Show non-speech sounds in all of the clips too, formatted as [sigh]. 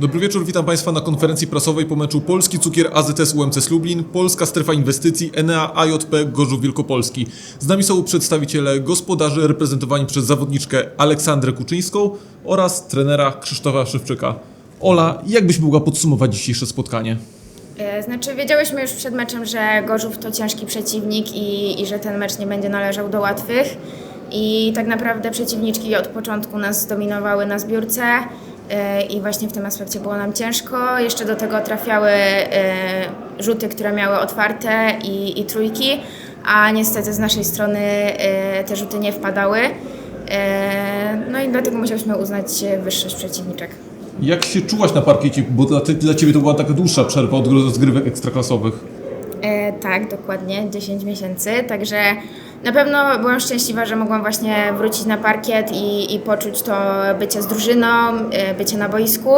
Dobry wieczór, witam Państwa na konferencji prasowej po meczu Polski Cukier AZS UMC Lublin, Polska Strefa Inwestycji Enea AJP Gorzów Wielkopolski. Z nami są przedstawiciele gospodarzy reprezentowani przez zawodniczkę Aleksandrę Kuczyńską oraz trenera Krzysztofa Szywczyka. Ola, jak byś mogła podsumować dzisiejsze spotkanie? E, Znaczy, wiedziałyśmy już przed meczem, że Gorzów to ciężki przeciwnik i, i że ten mecz nie będzie należał do łatwych. I tak naprawdę przeciwniczki od początku nas zdominowały na zbiórce i właśnie w tym aspekcie było nam ciężko. Jeszcze do tego trafiały e, rzuty, które miały otwarte i, i trójki, a niestety z naszej strony e, te rzuty nie wpadały. E, No i dlatego musieliśmy uznać e, wyższość przeciwniczek. Jak się czułaś na parkiecie, bo dla, dla Ciebie to była taka dłuższa przerwa od rozgrywek ekstraklasowych. E, tak, dokładnie, 10 miesięcy, także na pewno byłam szczęśliwa, że mogłam właśnie wrócić na parkiet i, i poczuć to bycie z drużyną, e, bycie na boisku,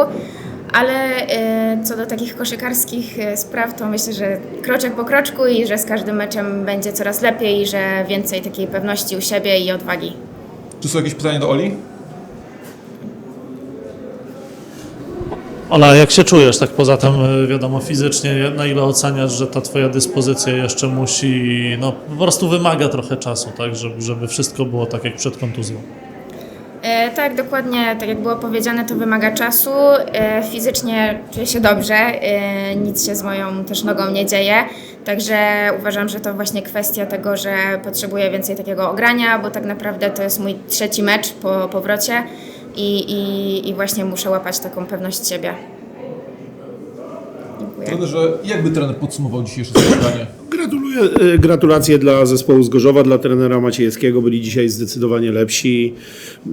ale e, co do takich koszykarskich e, spraw, to myślę, że kroczek po kroczku i że z każdym meczem będzie coraz lepiej i że więcej takiej pewności u siebie i odwagi. Czy są jakieś pytania do Oli? Ola, jak się czujesz tak poza tym, y, wiadomo, fizycznie, na ile oceniasz, że ta twoja dyspozycja jeszcze musi, no po prostu wymaga trochę czasu, tak, żeby, żeby wszystko było tak jak przed kontuzją? E, tak, dokładnie, tak jak było powiedziane, to wymaga czasu. E, fizycznie czuję się dobrze, e, nic się z moją też nogą nie dzieje, także uważam, że to właśnie kwestia tego, że potrzebuję więcej takiego ogrania, bo tak naprawdę to jest mój trzeci mecz po powrocie i, i, i właśnie muszę łapać taką pewność siebie. Dziękuję. Trenerze, jakby trener podsumował dzisiejsze spotkanie? Gratuluję, e, gratulacje dla zespołu z Gorzowa, dla trenera Maciejewskiego. Byli dzisiaj zdecydowanie lepsi e,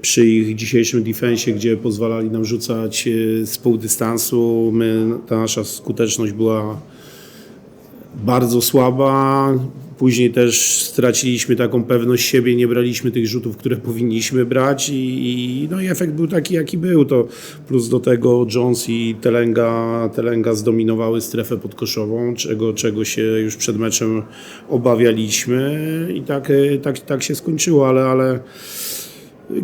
przy ich dzisiejszym defensie, gdzie pozwalali nam rzucać e, z pół dystansu. My, ta nasza skuteczność była bardzo słaba. Później też straciliśmy taką pewność siebie, nie braliśmy tych rzutów, które powinniśmy brać i, i, no i efekt był taki, jaki był. To plus do tego Jones i Telenga, Telenga zdominowały strefę podkoszową, czego, czego się już przed meczem obawialiśmy i tak, tak, tak się skończyło, ale, ale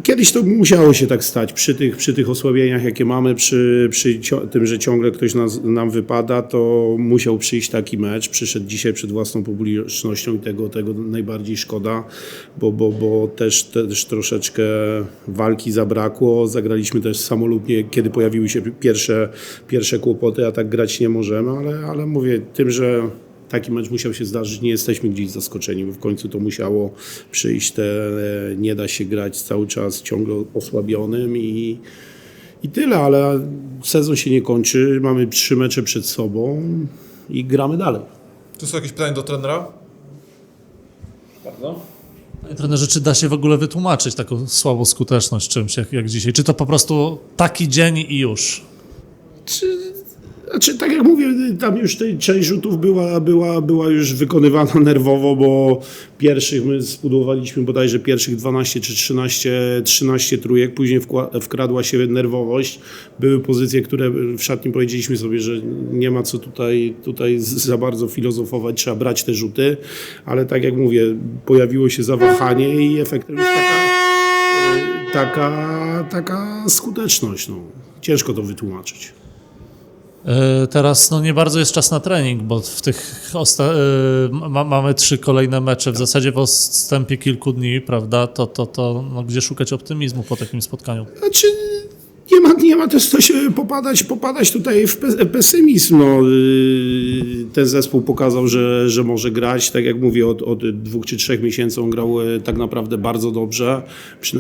Kiedyś to musiało się tak stać. Przy tych, przy tych osłabieniach, jakie mamy, przy, przy tym, że ciągle ktoś nas, nam wypada, to musiał przyjść taki mecz. Przyszedł dzisiaj przed własną publicznością i tego, tego najbardziej szkoda, bo, bo, bo też, też troszeczkę walki zabrakło. Zagraliśmy też samolubnie, kiedy pojawiły się pierwsze, pierwsze kłopoty, a tak grać nie możemy, ale, ale mówię tym, że taki mecz musiał się zdarzyć. Nie jesteśmy gdzieś zaskoczeni, bo w końcu to musiało przyjść. Te, nie da się grać cały czas ciągle osłabionym i, i tyle, ale sezon się nie kończy. Mamy trzy mecze przed sobą i gramy dalej. Czy są jakieś pytania do trenera? I Trenerze, czy da się w ogóle wytłumaczyć taką słabą skuteczność czymś jak, jak dzisiaj? Czy to po prostu taki dzień i już? Znaczy, tak jak mówię, tam już tej część rzutów była, była, była już wykonywana [laughs] nerwowo, bo pierwszych my spudowaliśmy bodajże pierwszych 12 czy 13, 13 trójek, później wkradła się nerwowość. Były pozycje, które w szatni powiedzieliśmy sobie, że nie ma co tutaj, tutaj za bardzo filozofować, trzeba brać te rzuty, ale tak jak mówię, pojawiło się zawahanie i efektem jest taka, taka, taka skuteczność. No. Ciężko to wytłumaczyć. E, Teraz no nie bardzo jest czas na trening, bo w tych e, ma, mamy trzy kolejne mecze w zasadzie w odstępie kilku dni, prawda? To, to, to no, gdzie szukać optymizmu po takim spotkaniu? Znaczy, nie ma, nie ma też co się popadać, popadać tutaj w pe- pesymizm. No, yy, ten zespół pokazał, że, że może grać. Tak jak mówię, od, od dwóch czy trzech miesięcy on grał e, tak naprawdę bardzo dobrze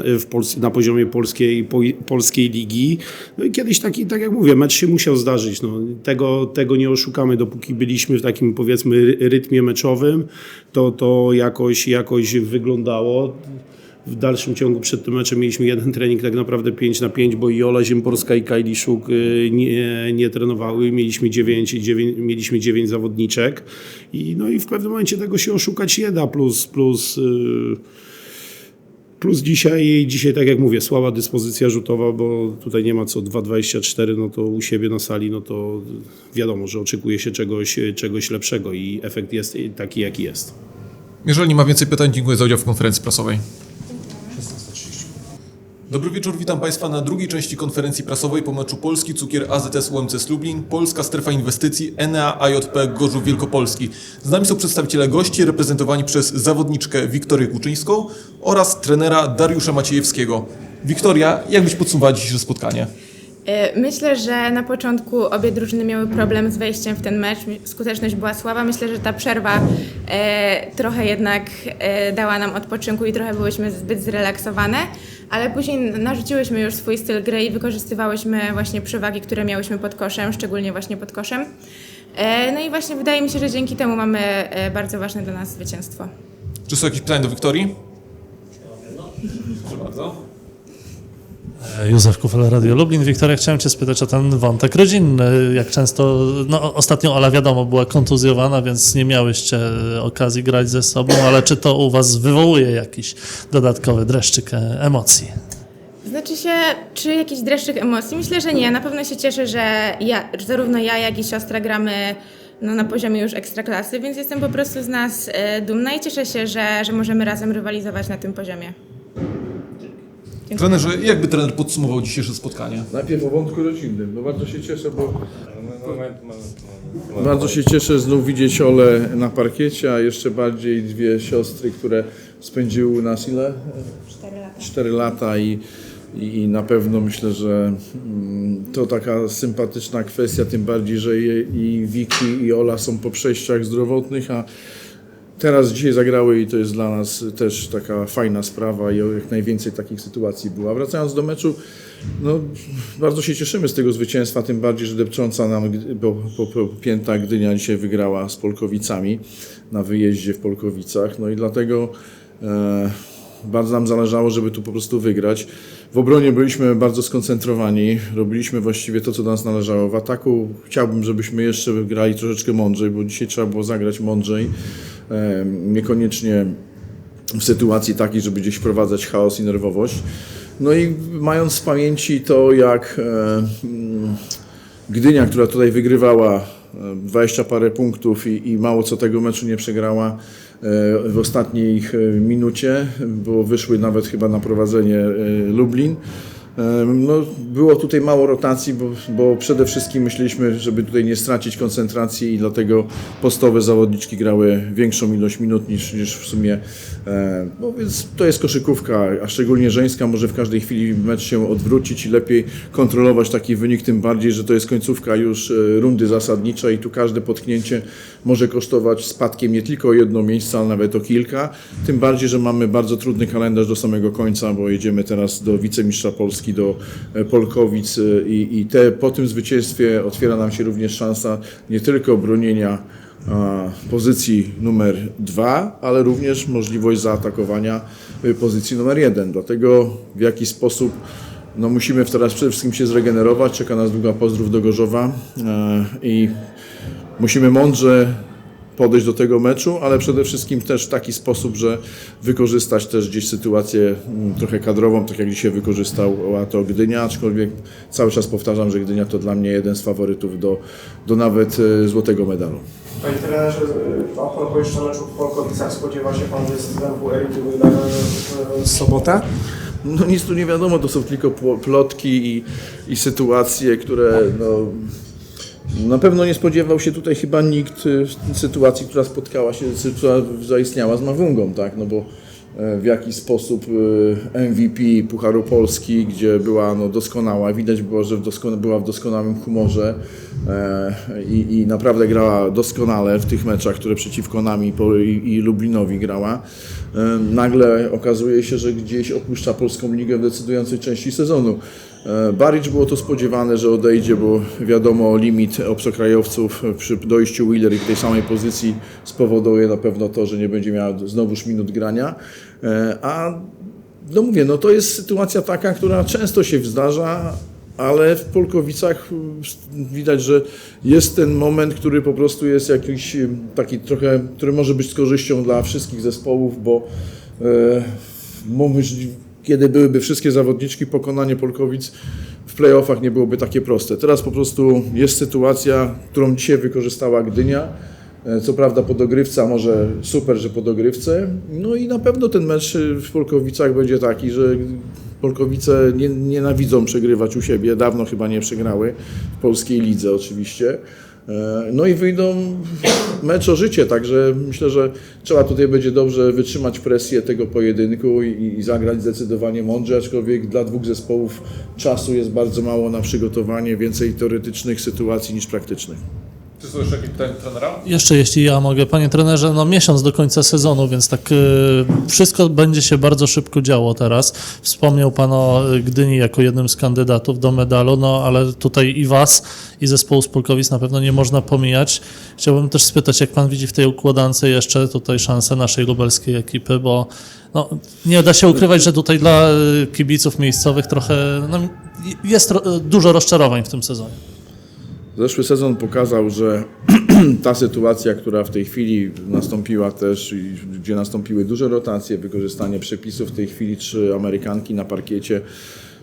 w Pols- na poziomie polskiej, po, polskiej ligi. No i kiedyś taki, tak jak mówię, mecz się musiał zdarzyć. No, tego, tego nie oszukamy, dopóki byliśmy w takim powiedzmy ry- rytmie meczowym, to, to jakoś, jakoś wyglądało. W dalszym ciągu przed tym meczem mieliśmy jeden trening tak naprawdę 5 na 5, bo i Ola Ziemborska i Kajli Szuk y, nie, nie trenowały. Mieliśmy 9, 9, mieliśmy 9 zawodniczek i, no i w pewnym momencie tego się oszukać nie da. Plus, plus, y, plus dzisiaj, dzisiaj, tak jak mówię, słaba dyspozycja rzutowa, bo tutaj nie ma co 2,24, no to u siebie na sali, no to wiadomo, że oczekuje się czegoś, czegoś lepszego i efekt jest taki, jaki jest. Jeżeli nie ma więcej pytań, dziękuję za udział w konferencji prasowej. Dobry wieczór, witam Państwa na drugiej części konferencji prasowej po meczu Polski Cukier AZS UMC Lublin, Polska Strefa Inwestycji, Enea AJP Gorzów Wielkopolski. Z nami są przedstawiciele gości reprezentowani przez zawodniczkę Wiktorię Kuczyńską oraz trenera Dariusza Maciejewskiego. Wiktoria, jak byś podsumowała dzisiejsze spotkanie? E, Myślę, że na początku obie drużyny miały problem z wejściem w ten mecz. Skuteczność była słaba. Myślę, że ta przerwa e, trochę jednak e, dała nam odpoczynku i trochę byłyśmy zbyt zrelaksowane, ale później narzuciłyśmy już swój styl gry i wykorzystywałyśmy właśnie przewagi, które miałyśmy pod koszem, szczególnie właśnie pod koszem. E, no i właśnie wydaje mi się, że dzięki temu mamy e, bardzo ważne dla nas zwycięstwo. Czy są jakieś pytania do Wiktorii? Proszę bardzo. Józef Kufel, Radio Lublin. Wiktoria, chciałem Cię spytać o ten wątek rodzinny. Jak często, no ostatnio Ola wiadomo była kontuzjowana, więc nie miałyście okazji grać ze sobą, ale czy to u Was wywołuje jakiś dodatkowy dreszczyk e, emocji? Znaczy się, czy jakiś dreszczyk emocji? Myślę, że nie. Na pewno się cieszę, że ja, zarówno ja, jak i siostra gramy no, na poziomie już ekstraklasy, więc jestem po prostu z nas e, dumna i cieszę się, że, że możemy razem rywalizować na tym poziomie. Trenerze, jakby trener podsumował dzisiejsze spotkanie? Najpierw o wątku rodzinnym. No bardzo się cieszę, bo bardzo się cieszę znów widzieć Olę na parkiecie, a jeszcze bardziej dwie siostry, które spędziły u nas ile? Cztery lata. Cztery lata i, i, na pewno myślę, że mm, to taka sympatyczna kwestia, tym bardziej, że i, i Wiki i Ola są po przejściach zdrowotnych, a Teraz dzisiaj zagrały i to jest dla nas też taka fajna sprawa i jak najwięcej takich sytuacji było. A wracając do meczu, no, bardzo się cieszymy z tego zwycięstwa, tym bardziej, że depcząca nam po, po pięta Gdynia dzisiaj wygrała z Polkowicami na wyjeździe w Polkowicach. No i dlatego e, bardzo nam zależało, żeby tu po prostu wygrać. W obronie byliśmy bardzo skoncentrowani, robiliśmy właściwie to, co do nas należało. W ataku chciałbym, żebyśmy jeszcze grali troszeczkę mądrzej, bo dzisiaj trzeba było zagrać mądrzej. Niekoniecznie w sytuacji takiej, żeby gdzieś wprowadzać chaos i nerwowość. No i mając w pamięci to, jak Gdynia, która tutaj wygrywała e, 20 parę punktów i, i mało co tego meczu nie przegrała e, w ostatniej e, minucie, bo wyszły nawet chyba na prowadzenie e, Lublin. No, było tutaj mało rotacji, bo, bo przede wszystkim myśleliśmy, żeby tutaj nie stracić koncentracji i dlatego postowe zawodniczki grały większą ilość minut niż, niż w sumie. E, no więc to jest koszykówka, a szczególnie żeńska może w każdej chwili mecz się odwrócić i lepiej kontrolować taki wynik, tym bardziej, że to jest końcówka już e, rundy zasadniczej i tu każde potknięcie może kosztować spadkiem nie tylko o jedno miejsce, ale nawet o kilka. Tym bardziej, że mamy bardzo trudny kalendarz do samego końca, bo jedziemy teraz do wicemistrza Polski, do e, Polkowic e, i, i te, po tym zwycięstwie otwiera nam się również szansa nie tylko bronienia pozycji numer dwa, ale również możliwość zaatakowania y, pozycji numer jeden. Dlatego w jaki sposób no musimy teraz przede wszystkim się zregenerować. Czeka nas długa pozdrów do Gorzowa e, i musimy mądrze podejść do tego meczu, ale przede wszystkim też w taki sposób, że wykorzystać też gdzieś sytuację mm, trochę kadrową, tak jak dzisiaj wykorzystała to Gdynia, aczkolwiek cały czas powtarzam, że Gdynia to dla mnie jeden z faworytów do, do nawet e, złotego medalu. Panie trenerze, a propos jeszcze meczu w Polkowicach, spodziewa się Pan występu elity na w sobotę? No nic tu nie wiadomo, to są tylko plotki i, i sytuacje, które no, na pewno nie spodziewał się tutaj chyba nikt y, sytuacji, która spotkała się, która zaistniała z Mawungą, tak, no bo e, w jaki sposób y, MVP Pucharu Polski, gdzie była no, doskonała, widać było, że była w doskonałym humorze i, i naprawdę grała doskonale w tych meczach, które przeciwko nami i Lublinowi grała. E, Nagle okazuje się, że gdzieś opuszcza Polską Ligę w decydującej części sezonu. E, Baric było to spodziewane, że odejdzie, bo wiadomo limit obcokrajowców przy dojściu Wheeler i w tej samej pozycji spowoduje na pewno to, że nie będzie miała znowuż minut grania. E, A no mówię, no to jest sytuacja taka, która często się zdarza, ale w Polkowicach y, widać, że jest ten moment, który po prostu jest jakiś y, taki trochę, który może być z korzyścią dla wszystkich zespołów, bo e, kiedy byłyby wszystkie zawodniczki, pokonanie Polkowic w playoffach nie byłoby takie proste. Teraz po prostu jest sytuacja, którą dzisiaj wykorzystała Gdynia. E, Co prawda po dogrywce, a może super, że po dogrywce. No i na pewno ten mecz w Polkowicach będzie taki, że Polkowice nie, nienawidzą przegrywać u siebie, dawno chyba nie przegrały w polskiej lidze oczywiście. E, No i wyjdą mecz o życie, także myślę, że trzeba tutaj będzie dobrze wytrzymać presję tego pojedynku i, i zagrać zdecydowanie mądrze, aczkolwiek dla dwóch zespołów czasu jest bardzo mało na przygotowanie, więcej teoretycznych sytuacji niż praktycznych. Czy są jeszcze jakieś pytania trenera? Jeszcze jeśli ja mogę, panie trenerze, no miesiąc do końca sezonu, więc tak y, wszystko będzie się bardzo szybko działo teraz. Wspomniał pan o y, Gdyni jako jednym z kandydatów do medalu, no ale tutaj i was, i zespołu Spolkowic na pewno nie można pomijać. Chciałbym też spytać, jak pan widzi w tej układance jeszcze tutaj szansę naszej lubelskiej ekipy, bo no, nie da się ukrywać, że tutaj dla y, kibiców miejscowych trochę no, jest dużo rozczarowań w tym sezonie. Zeszły sezon pokazał, że [clears throat] ta sytuacja, która w tej chwili nastąpiła też, gdzie nastąpiły duże rotacje, wykorzystanie przepisów w tej chwili trzy Amerykanki na parkiecie.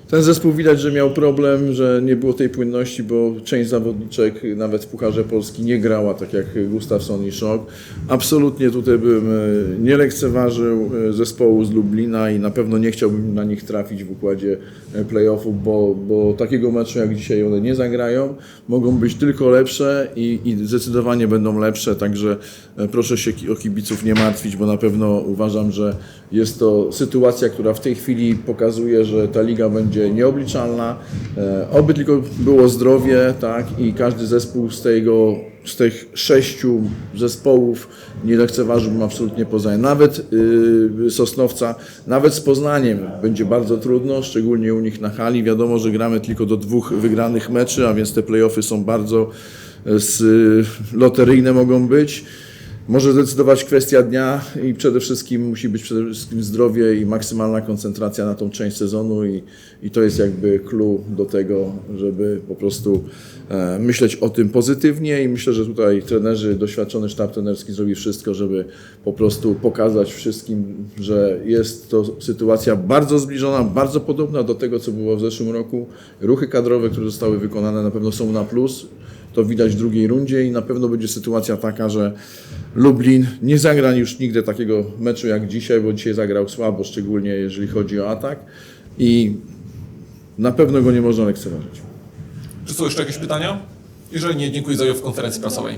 Ten zespół widać, że miał problem, że nie było tej płynności, bo część zawodniczek nawet w Pucharze Polski nie grała, tak jak Gustafsson i Szok. Absolutnie tutaj bym e, nie lekceważył e, zespołu z Lublina i na pewno nie chciałbym na nich trafić w układzie e, playoffów, bo, bo takiego meczu jak dzisiaj one nie zagrają. Mogą być tylko lepsze i, i zdecydowanie będą lepsze, także proszę się o kibiców nie martwić, bo na pewno uważam, że jest to sytuacja, która w tej chwili pokazuje, że ta liga będzie nieobliczalna. E, Oby tylko było zdrowie, tak, i każdy zespół z tego, z tych sześciu zespołów nie lekceważyłbym absolutnie poza nawet yy, Sosnowca, nawet z Poznaniem będzie bardzo trudno, szczególnie u nich na hali. Wiadomo, że gramy tylko do dwóch wygranych meczy, a więc te playoffy są bardzo z, y, loteryjne mogą być. Może zdecydować kwestia dnia i przede wszystkim musi być przede wszystkim zdrowie i maksymalna koncentracja na tą część sezonu i, i to jest jakby clue do tego, żeby po prostu e, myśleć o tym pozytywnie i myślę, że tutaj trenerzy, doświadczony sztab trenerski zrobi wszystko, żeby po prostu pokazać wszystkim, że jest to sytuacja bardzo zbliżona, bardzo podobna do tego, co było w zeszłym roku. Ruchy kadrowe, które zostały wykonane na pewno są na plus. To widać w drugiej rundzie i na pewno będzie sytuacja taka, że Lublin nie zagra już nigdy takiego meczu jak dzisiaj, bo dzisiaj zagrał słabo, szczególnie jeżeli chodzi o atak i na pewno go nie można lekceważyć. Czy są jeszcze jakieś pytania? Jeżeli nie, dziękuję za w konferencji prasowej.